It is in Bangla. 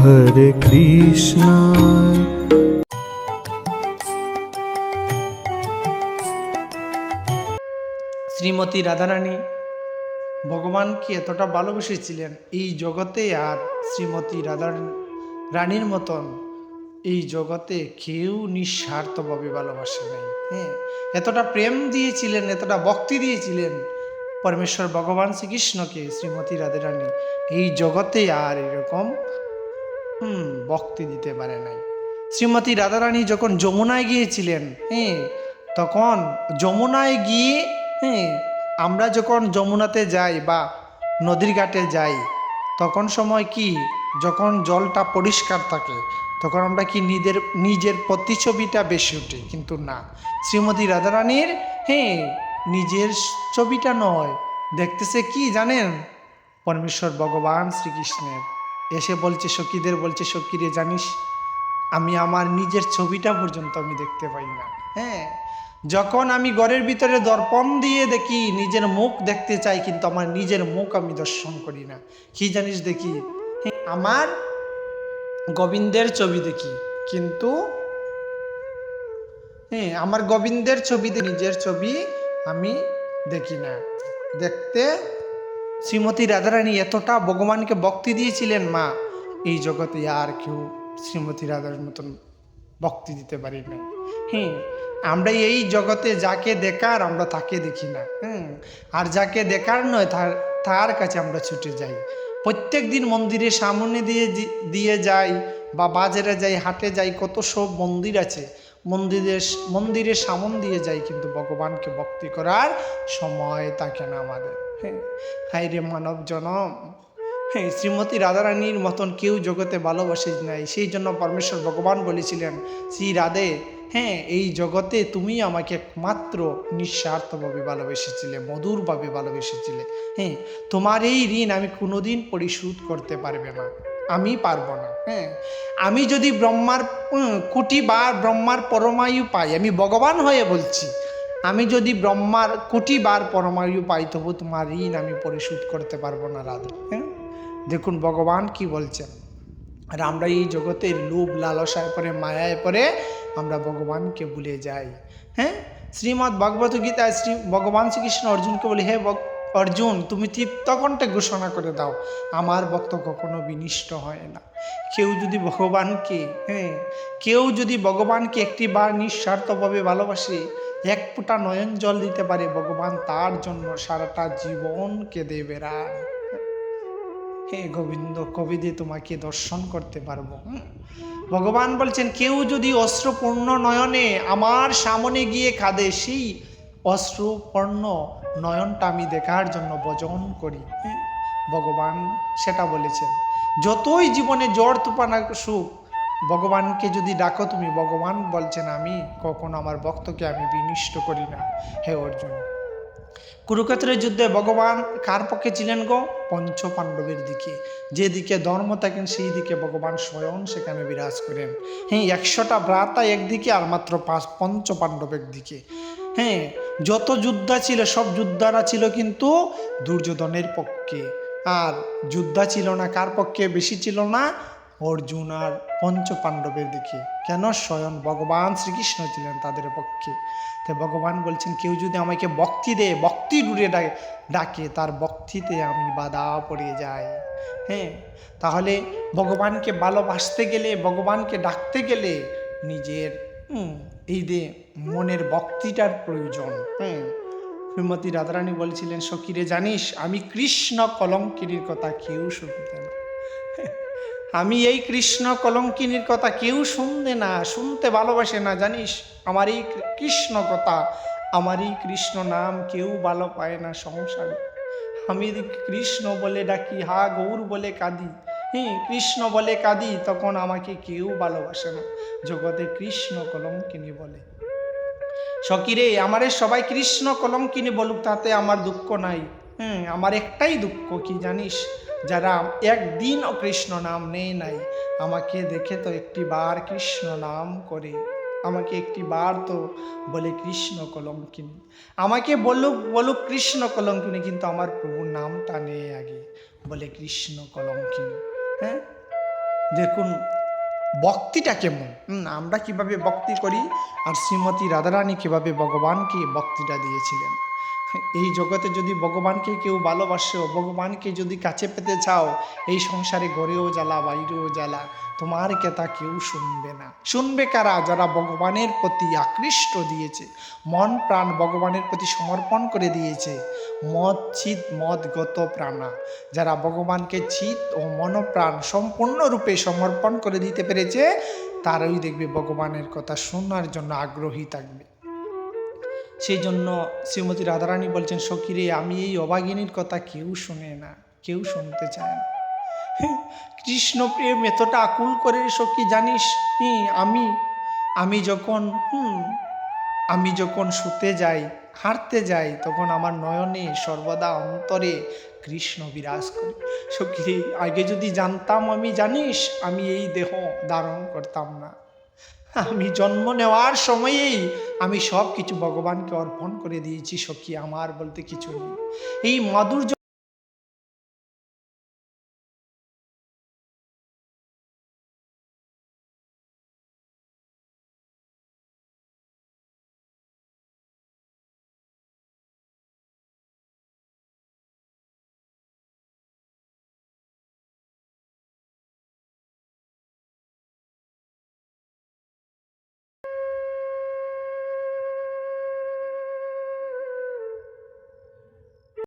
হরে কৃষ্ণ। শ্রীমতী রাধারানী ভগবানকে এতটা ভালোবেসেছিলেন এই জগতে আর শ্রীমতী রাধা রানীর মতন এই জগতে কেউ নিঃস্বার্থভাবে ভালোবাসে নাই? হ্যাঁ এতটা প্রেম দিয়েছিলেন, এতটা ভক্তি দিয়েছিলেন পরমেশ্বর ভগবান শ্রীকৃষ্ণকে, শ্রীমতী রাধারানী। এই জগতে আর এরকম হুম, ভক্তি দিতে পারে নাই। শ্রীমতী রাধারানী যখন যমুনায় গিয়েছিলেন হ্যাঁ তখন যমুনায় গিয়ে হ্যাঁ আমরা যখন যমুনাতে যাই বা নদীর ঘাটে যাই, তখন সময় কি? যখন জলটা পরিষ্কার থাকে, তখন আমরা কি নিজের নিজের প্রতিছবিটা বেশি উঠে? কিন্তু না। শ্রীমতী রাধারানীর হ্যাঁ নিজের ছবিটা নয়। দেখতেছে কি জানেন? পরমেশ্বর ভগবান শ্রীকৃষ্ণের। এসে বলছে সখীদের বলছে সখীরে জানিস আমি আমার নিজের ছবিটা পর্যন্ত আমি দেখতে পাই না। হ্যাঁ যখন আমি ঘরের ভিতরে দর্পণ দিয়ে দেখি নিজের মুখ দেখতে চাই কিন্তু আমার নিজের মুখ আমি দর্শন করি না। কি জানিস দেখি? হ্যাঁ, আমার গোবিন্দের ছবি দেখি কিন্তু হ্যাঁ আমার গোবিন্দের ছবিতে নিজের ছবি আমি দেখি না। দেখতে শ্রীমতী রাধারানী এতটা ভগবানকে ভক্তি দিয়েছিলেন মা, এই জগতে আর কেউ শ্রীমতী রাধার মতন ভক্তি দিতে পারি না। হ্যাঁ আমরা এই জগতে যাকে দেখার আমরা তাকে দেখি না। হ্যাঁ আর যাকে দেখার নয় তার তার কাছে আমরা ছুটে যাই। প্রত্যেক দিন মন্দিরের সামনে দিয়ে দিয়ে যাই বা বাজারে যাই, হাটে যাই, কত সব মন্দির আছে। মন্দিরের মন্দিরের সামন দিয়ে যাই কিন্তু ভগবানকে ভক্তি করার সময় থাকে না আমাদের। হাই রে মানব জনম। হ্যাঁ শ্রীমতী রাধারানীর মতন কেউ জগতে ভালোবাসে নাই। সেই জন্য পরমেশ্বর ভগবান বলেছিলেন, শ্রী রাধে হ্যাঁ এই জগতে তুমি আমাকে একমাত্র নিঃস্বার্থভাবে ভালোবেসেছিলে, মধুরভাবে ভালোবেসেছিলে। হ্যাঁ তোমার এই ঋণ আমি কোনোদিন পরিশোধ করতে পারবে না। আমি পারব না। হ্যাঁ আমি যদি ব্রহ্মার কোটি বার ব্রহ্মার পরমায়ু পাই, আমি ভগবান হয়ে বলছি আমি যদি ব্রহ্মার কোটি বার পরমায়ু পাই তবু তোমার ঋণ আমি পরিশোধ করতে পারব না, রাধা। হ্যাঁ? দেখুন, ভগবান কি বলছেন? আর আমরা এই জগতের লোভ, লালসায় পরে মায়ায় পরে আমরা ভগবানকে ভুলে যাই। হ্যাঁ? শ্রীমৎ ভগবত গীতায় শ্রী ভগবান শ্রীকৃষ্ণ অর্জুনকে বলে, হে অর্জুন, তুমি তৃপ্তকণ্ঠে ঘোষণা করে দাও, আমার ভক্ত কখনো বিনিষ্ট হয় না। কেউ যদি ভগবানকে হ্যাঁ? কেউ যদি ভগবানকে একটি বার নিঃস্বার্থভাবে ভালোবাসে এক ফোঁটা নয়ন জল দিতে পারে ভগবান, তার জন্য সারাটা জীবন কেঁদে বেড়ান হে গোবিন্দ কবে দিয়ে তোমাকে দর্শন করতে পারব? ভগবান বলছেন, কেউ যদি অস্ত্রপূর্ণ নয়নে আমার সামনে গিয়ে কাঁদে, সেই অস্ত্রপূর্ণ নয়নটা আমি দেখার জন্য ভজন করি? ভগবান সেটা বলেছেন, যতই জীবনে জ্বর, তুফান সুখ ভগবানকে যদি ডাকো, তুমি ভগবান বলছেন আমি, কখনো আমার ভক্তকে আমি বিনিষ্ট করি না। হে অর্জুন, কুরুক্ষেত্রের যুদ্ধে ভগবান কার পক্ষে ছিলেন গো? পঞ্চ পাণ্ডবের দিকে। যেদিকে ধর্ম থাকেন সেই দিকে ভগবান স্বয়ং সেখানে বিরাজ করেন। হ্যাঁ একশোটা ভ্রাতা একদিকে, আর মাত্র পাঁচ পঞ্চ পাণ্ডবের দিকে। হ্যাঁ যত যোদ্ধা ছিল, সব যোদ্ধারা ছিল কিন্তু দুর্যোধনের পক্ষে। আর যোদ্ধা ছিল না, কার পক্ষে? বেশি ছিল না অর্জুন আর পঞ্চ পাণ্ডবের দিকে। কেন স্বয়ং ভগবান শ্রীকৃষ্ণ ছিলেন তাদের পক্ষে? তো ভগবান বলছেন, কেউ যদি আমাকে ভক্তি দেয়, ভক্তি ডুরে ডাকে ডাকে, তার ভক্তিতে আমি বাধা পড়ে যাই। হ্যাঁ তাহলে ভগবানকে ভালোবাসতে গেলে, ভগবানকে ডাকতে গেলে নিজের এই যে মনের ভক্তিটার প্রয়োজন। হ্যাঁ শ্রীমতী রাধারানী বলছিলেন সকিরে জানিস, আমি কৃষ্ণ কলঙ্কিনীর কথা কেউ শুনতে আমি এই কৃষ্ণ কলঙ্কিনীর কথা কেউ শুনতে না, শুনতে ভালোবাসে না, জানিস? আমার এই কৃষ্ণ কথা, আমার এই কৃষ্ণ নাম কেউ ভালো পায় না সংসারে। আমি কৃষ্ণ বলে ডাকি, হা গৌর বলে কাঁদি হ্যাঁ কৃষ্ণ বলে কাঁদি, তখন আমাকে কেউ ভালোবাসে না। জগতে কৃষ্ণ কলঙ্কিনী বলে। সকিরে আমারে সবাই কৃষ্ণ কলঙ্কিনী বলুক, তাতে আমার দুঃখ নাই। হুম, আমার একটাই দুঃখ কি জানিস? যারা একদিনও কৃষ্ণ নাম নেই নাই, আমাকে দেখে তো একটি বার কৃষ্ণ নাম করে। আমাকে একটি বার তো বলে কৃষ্ণ কলঙ্কিনী। আমাকে বলুক বলুক কৃষ্ণ কলঙ্কিনী, কিন্তু আমার প্রভুর নামটা নেই আগে। বলে কৃষ্ণ কলঙ্কিনী। হ্যাঁ? দেখুন, ভক্তিটা কেমন? আমরা কীভাবে ভক্তি করি? আর শ্রীমতী রাধারানী কীভাবে ভগবানকে ভক্তিটা দিয়েছিলেন? এই জগতে যদি ভগবানকে কেউ ভালোবাসো, ভগবানকে যদি কাছে পেতে চাও, এই সংসারে গড়েও জ্বালা বাইরেও জ্বালা, তোমার কথা কেউ শুনবে না। শুনবে কারা? যারা ভগবানের প্রতি আকৃষ্ট দিয়েছে। মন প্রাণ ভগবানের প্রতি সমর্পণ করে দিয়েছে। মদ চিত মদগত প্রাণা। যারা ভগবানকে চিত ও মনপ্রাণ সম্পূর্ণরূপে সমর্পণ করে দিতে পেরেছে, তারাই দেখবে ভগবানের কথা শোনার জন্য আগ্রহী থাকবে। সেই জন্য শ্রীমতী রাধারানী বলছেন সকিরে আমি এই অবাগিনীর কথা কেউ শুনে না, কেউ শুনতে চায় না। কৃষ্ণ প্রেম এতটা আকুল করে সখী, জানিস? আমি আমি যখন আমি যখন শুতে যাই, হাঁটতে যাই, তখন আমার নয়নে সর্বদা অন্তরে কৃষ্ণ বিরাজ করে। সখী, আগে যদি জানতাম আমি, জানিস? আমি এই দেহ ধারণ করতাম না। আমি জন্ম নেওয়ার সময়েই আমি সব কিছু ভগবানকে অর্পণ করে দিয়েছি, সখী, আমার বলতে কিছু নেই। এই মাধুর্য